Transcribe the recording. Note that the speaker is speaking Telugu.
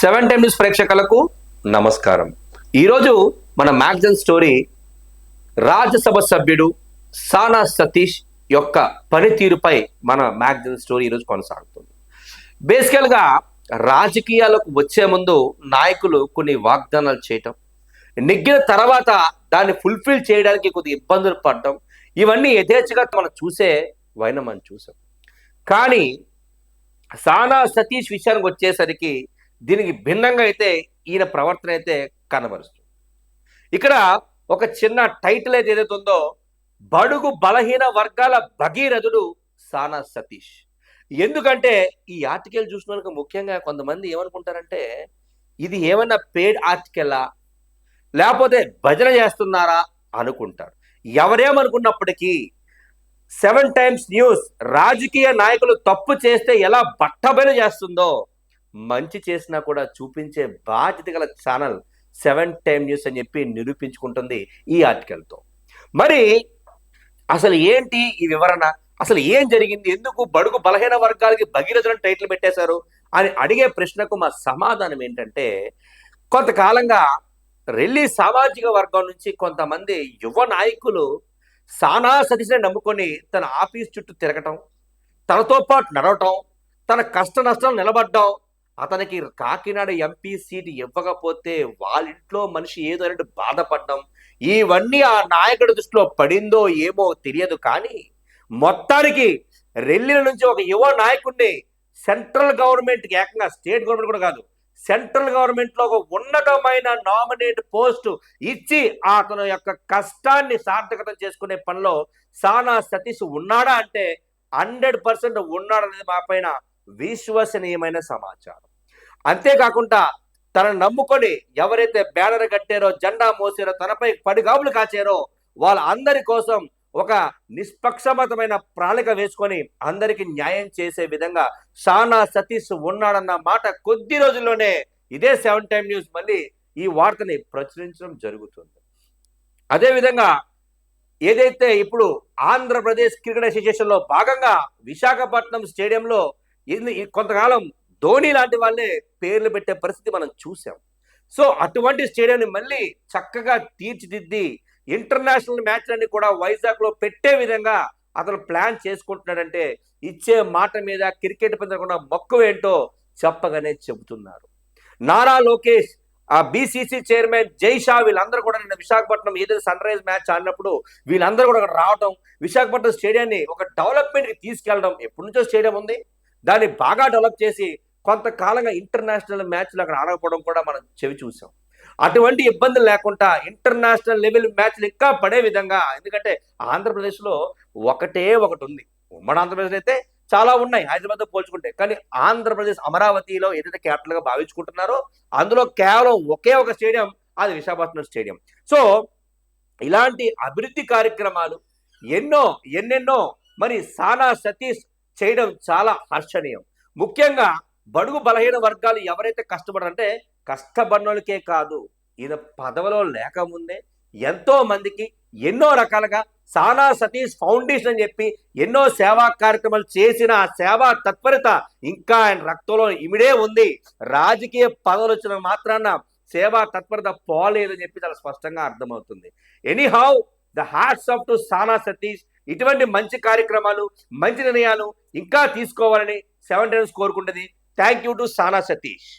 సెవెన్ టైమ్ న్యూస్ ప్రేక్షకులకు నమస్కారం. ఈరోజు మన మ్యాగజైన్ స్టోరీ రాజ్యసభ సభ్యుడు సానా సతీష్ యొక్క పనితీరుపై మన మ్యాగజైన్ స్టోరీ ఈరోజు కొనసాగుతుంది. బేసికల్గా రాజకీయాలకు వచ్చే ముందు నాయకులు కొన్ని వాగ్దానాలు చేయటం నెగ్గిన తర్వాత దాన్ని ఫుల్ఫిల్ చేయడానికి కొద్ది ఇబ్బందులు పడటం ఇవన్నీ యథేచ్ఛగా మనం చూసే వైన మనం చూసాం. కానీ సానా సతీష్ విషయానికి వచ్చేసరికి దీనికి భిన్నంగా అయితే ఈయన ప్రవర్తన అయితే కనబరుస్తుంది. ఇక్కడ ఒక చిన్న టైటిల్ అయితే ఏదైతే ఉందో బడుగు బలహీన వర్గాల భగీరథుడు సానా సతీష్. ఎందుకంటే ఈ ఆర్టికల్ చూసినందుకు ముఖ్యంగా కొంతమంది ఏమనుకుంటారంటే ఇది ఏమన్నా పేడ్ ఆర్టికలా లేకపోతే భజన చేస్తున్నారా అనుకుంటారు. ఎవరేమనుకున్నప్పటికీ సెవెన్ టైమ్స్ న్యూస్ రాజకీయ నాయకులు తప్పు చేస్తే ఎలా బట్టబయలు చేస్తుందో మంచి చేసినా కూడా చూపించే బాధ్యత గల ఛానల్ సెవెన్ టైమ్ న్యూస్ అని చెప్పి నిరూపించుకుంటుంది ఈ ఆర్టికల్తో. మరి అసలు ఏంటి ఈ వివరణ? అసలు ఏం జరిగింది? ఎందుకు బడుగు బలహీన వర్గాలకి భగీరథులను టైటిల్ పెట్టేశారు? అని అడిగే ప్రశ్నకు మా సమాధానం ఏంటంటే కొంతకాలంగా రెల్లి సామాజిక వర్గం నుంచి కొంతమంది యువ నాయకులు సానా సతీష్ని నమ్ముకొని తన ఆఫీస్ చుట్టూ తిరగటం తనతో పాటు నడవటం తన కష్ట నష్టాలు నిలబడ్డం అతనికి కాకినాడ ఎంపీ సీట్ ఇవ్వకపోతే వాళ్ళ ఇంట్లో మనిషి ఏదో అన్నట్టు బాధపడ్డం. ఇవన్నీ ఆ నాయకుడి దృష్టిలో పడిందో ఏమో తెలియదు కానీ మొత్తానికి రెల్లిల నుంచి ఒక యువ నాయకుడిని సెంట్రల్ గవర్నమెంట్ ఏకంగా స్టేట్ గవర్నమెంట్ కూడా కాదు సెంట్రల్ గవర్నమెంట్లో ఒక ఉన్నతమైన నామినేట్ పోస్ట్ ఇచ్చి అతను యొక్క కష్టాన్ని సార్థకతం చేసుకునే పనిలో సానా సతీష్ ఉన్నాడా అంటే హండ్రెడ్ పర్సెంట్ ఉన్నాడనేది మా పైన విశ్వసనీయమైన సమాచారం. అంతేకాకుండా తనను నమ్ముకొని ఎవరైతే బ్యానర్ కట్టారో జెండా మోసారో తనపై పడిగాపులు కాచారో వాళ్ళ అందరి కోసం ఒక నిష్పక్షమతమైన ప్రణాళిక వేసుకొని అందరికి న్యాయం చేసే విధంగా షానా సతీష్ ఉన్నాడన్న మాట కొద్ది రోజుల్లోనే ఇదే సెవెన్ టైమ్ న్యూస్ మళ్ళీ ఈ వార్తని ప్రచురించడం జరుగుతుంది. అదేవిధంగా ఏదైతే ఇప్పుడు ఆంధ్రప్రదేశ్ క్రికెట్ అసోసియేషన్లో భాగంగా విశాఖపట్నం స్టేడియంలో ఇది- కొంతకాలం ధోని లాంటి వాళ్ళే పేర్లు పెట్టే పరిస్థితి మనం చూసాం. సో అటువంటి స్టేడియంని మళ్ళీ చక్కగా తీర్చిదిద్ది ఇంటర్నేషనల్ మ్యాచ్లన్నీ కూడా వైజాగ్లో పెట్టే విధంగా అతను ప్లాన్ చేసుకుంటున్నాడంటే ఇచ్చే మాట మీద క్రికెట్ పెంచకుండా మక్కువ ఏంటో చెప్పగానే చెబుతున్నారు. నారా లోకేష్ ఆ బీసీసీ చైర్మన్ జై షా వీళ్ళందరూ కూడా నిన్న విశాఖపట్నం ఏదైతే సన్ రైజ్ మ్యాచ్ ఆడినప్పుడు వీళ్ళందరూ కూడా అక్కడ రావడం విశాఖపట్నం స్టేడియాన్ని ఒక డెవలప్మెంట్కి తీసుకెళ్ళడం ఎప్పటి నుంచో స్టేడియం ఉంది. దాన్ని బాగా డెవలప్ చేసి కొంతకాలంగా ఇంటర్నేషనల్ మ్యాచ్లు అక్కడ ఆడకపోవడం కూడా మనం చెవి చూసాం. అటువంటి ఇబ్బందులు లేకుండా ఇంటర్నేషనల్ లెవెల్ మ్యాచ్లు ఇంకా పడే విధంగా ఎందుకంటే ఆంధ్రప్రదేశ్లో ఒకటే ఒకటి ఉంది. ఉమ్మడి ఆంధ్రప్రదేశ్ అయితే చాలా ఉన్నాయి హైదరాబాద్తో పోల్చుకుంటే. కానీ ఆంధ్రప్రదేశ్ అమరావతిలో ఏదైతే క్యాపిటల్గా భావించుకుంటున్నారో అందులో కేవలం ఒకే ఒక స్టేడియం అది విశాఖపట్నం స్టేడియం. సో ఇలాంటి అభివృద్ధి కార్యక్రమాలు ఎన్నో ఎన్నెన్నో మరి సానా సతీష్ చేయడం చాలా హర్షణీయం. ముఖ్యంగా బడుగు బలహీన వర్గాలు ఎవరైతే కష్టపడారంటే కష్టపడినోళ్ళకే కాదు ఈయన పదవిలో లేకముందే ఎంతో మందికి ఎన్నో రకాలుగా సానా సతీష్ ఫౌండేషన్ అని చెప్పి ఎన్నో సేవా కార్యక్రమాలు చేసిన ఆ సేవా తత్పరత ఇంకా ఆయన రక్తంలో ఇమిడే ఉంది. రాజకీయ పదవులు వచ్చిన మాత్రాన సేవా తత్పరత పోలేదని చెప్పి చాలా స్పష్టంగా అర్థమవుతుంది. Anyhow the hearts of to Sana Satish ఇటువంటి మంచి కార్యక్రమాలు మంచి నిర్ణయాలు ఇంకా తీసుకోవాలని సెవెన్ టైమ్స్ కోరుకుంటుంది. Thank you to Sana Satish